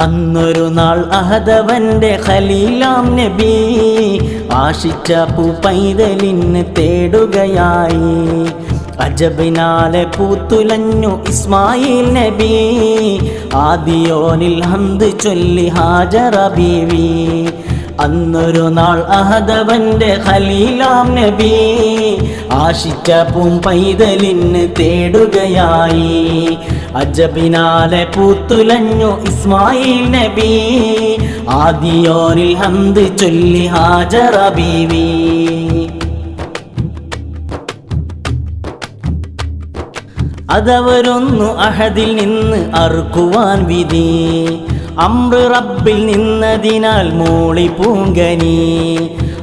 അന്നൊരു നാൾ അഹദവന്റെ ഖലീലാം നബി ആശിച്ച പൂ പൈതലിന് തേടുകയായി. അജബിനാലെ പൂത്തുലഞ്ഞു ഇസ്മായിൽ നബി ആദിയോനിൽ ഹന്ത് ചൊല്ലി ഹാജറ ബീവി. അന്നൊരു നാൾ അഹദവന്റെ ഖലീലാം നബി ആശിച്ച പൂം പൈതലിന് തേടുകയായി. അജബിനാലെ പൂത്തുലഞ്ഞു ഇസ്മായിൽ നബി. ആദിയോനിൽ ഹന്ത് ചൊല്ലി ഹാജറ ബീവി. അതവരൊന്നു അഹദിൽ നിന്ന് അറുക്കുവാൻ വിധി. അമ്ര റബ്ബിൽ നിന്നതിനാൽ മൂളി പൂങ്കനി.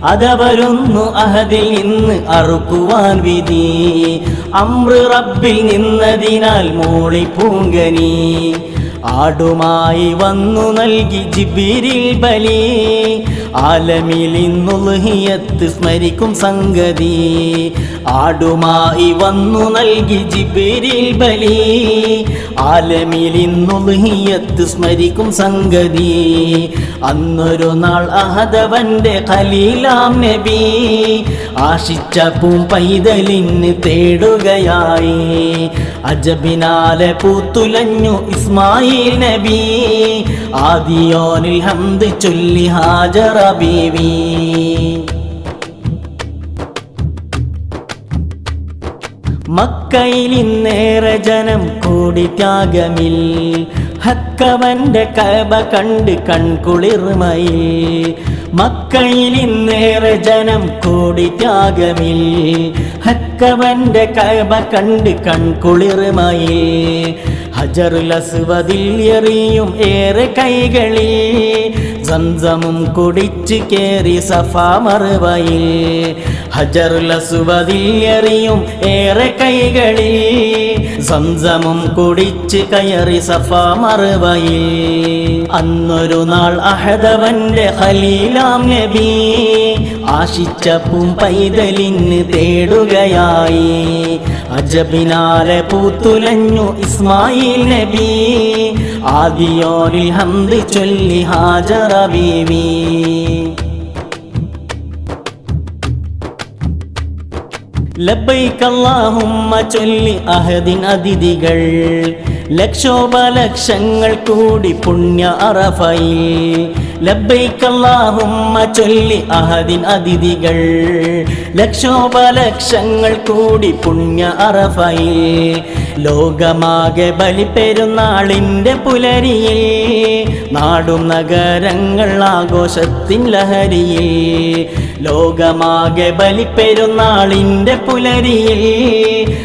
അതവരൊന്നു അഹദിൽ നിന്ന് അറുക്കുവാൻ വിധി. അമ്ര റബ്ബിൽ നിന്നതിനാൽ മൂളി പൂങ്കനി. ആടുമായി വന്നു നൽകി ജിബിരിൽ ബലി. ആലമിൽ ഇന്നുൽഹിയത്ത് സ്മരിക്കും സംഗതി. ആടുമായി വന്നു നൽകി ജിബിരിൽ ബലി. ആലമിൽ ഇന്നുൽഹിയത്ത് സ്മരിക്കും സംഗതി. അന്നൊരു നാൾ അഹദവന്റെ ഖലീലാം നബി. ആശിച്ച പൂം പൈതലിന് തേടുകയായി. അജബിനാലെ പൂത്തുലഞ്ഞു ഇസ്മായിൽ നബി. ആദിയോനിൽ ഹന്ത് ചൊല്ലി ഹാജറ ബീവി മക്കയിൽ ഇന്നേറെ ജനം കൂടി ത്യാഗമിൽ. ഹക്കവന്റെ കബ കണ്ട് കൺകുളിർമയിൽ. മക്കയിൽ ഇന്നേറെ ജനം കൂടി ത്യാഗമിൽ. ഹക്കവന്റെ കബ കണ്ട് കൺകുളിർമയിൽ. ഹജറുലസ്വതിൽ എറിയും ഏറെ കൈകളിൽ. സംസമും കുടിച്ച് കേറി സഫാ എറിയും ഏറെ കൈകളിൽ. സംസമും കുടിച്ച് കയറി സഫാ മറുവയിൽ. അന്നൊരു നാൾ അഹദവന്റെ ഹലീലാം നബി ആശിച്ചപ്പും പൈതലിന് തേടുകയായി. അജബിനാലെ പൂത്തുലഞ്ഞു ഇസ്മായിൽ നബി. ആദിയോനിൽ ഹന്തി ചൊല്ലി ഹാജറ ബീവി ചൊല്ലി അഹദിൻ അതിഥികൾ. ലക്ഷോപലക്ഷങ്ങൾ കൂടി പുണ്യ അറഫയിൽ. ലബൈക്കല്ലാഹുമ്മ ചൊല്ലി അഹദിൻ അതിഥികൾ. ലക്ഷോപലക്ഷങ്ങൾ കൂടി പുണ്യ അറഫയിൽ. ലോകമാകെ ബലിപ്പെരുന്നാളിന്റെ പുലരിയിൽ. നാടും നഗരങ്ങൾ ആഘോഷത്തിൻ ലഹരിയിൽ. ലോകമാകെ ബലിപ്പെരുന്നാളിന്റെ പുലരിയിൽ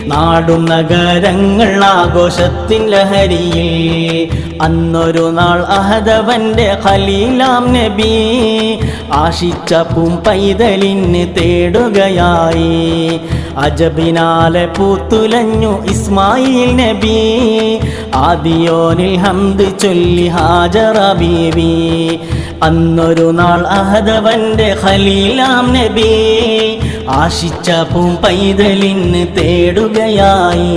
നാടും നഗരങ്ങൾ ആഘോഷത്തിൻ ലഹരിയിൽ. അന്നൊരു നാൾ അഹദവന്റെ ഖലീലാം നബി ആശിച്ച പൂം പൈതലിന് തേടുകയായി. അജബിനാലെ പൂത്തുലഞ്ഞു ഇസ്മായിൽ നബി ആദിയോനിൽ ഹംദ് ചൊല്ലി ഹാജറ ബീവി. അന്നൊരു നാൾ അഹദവന്റെ ഖലീലാം നബി ആശിച്ച പൂം പൈതലിന് തേടുകയായി.